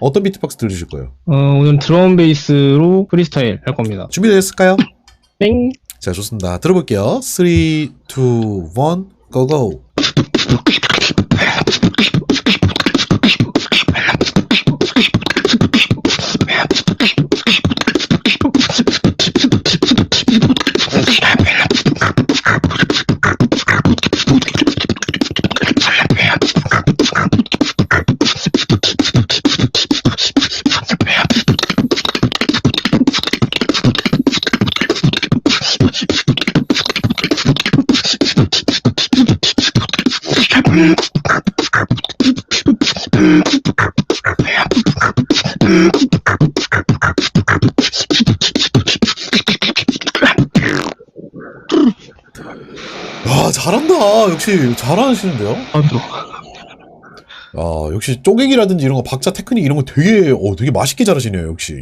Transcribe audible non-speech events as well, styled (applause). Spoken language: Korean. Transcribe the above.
어떤 비트박스 들려주실 거예요? 어, 오늘 드럼 베이스로 프리스타일 할 겁니다. 준비되셨을까요? 땡! 자, 좋습니다. 들어볼게요. 3, 2, 1, 고고. (laughs) 아, 잘한다. 역시 잘하시는데요? 안 들어. 아, 역시 쪼개기라든지 이런 거 박자 테크닉 이런 거 되게 어 되게 맛있게 잘하시네요, 역시.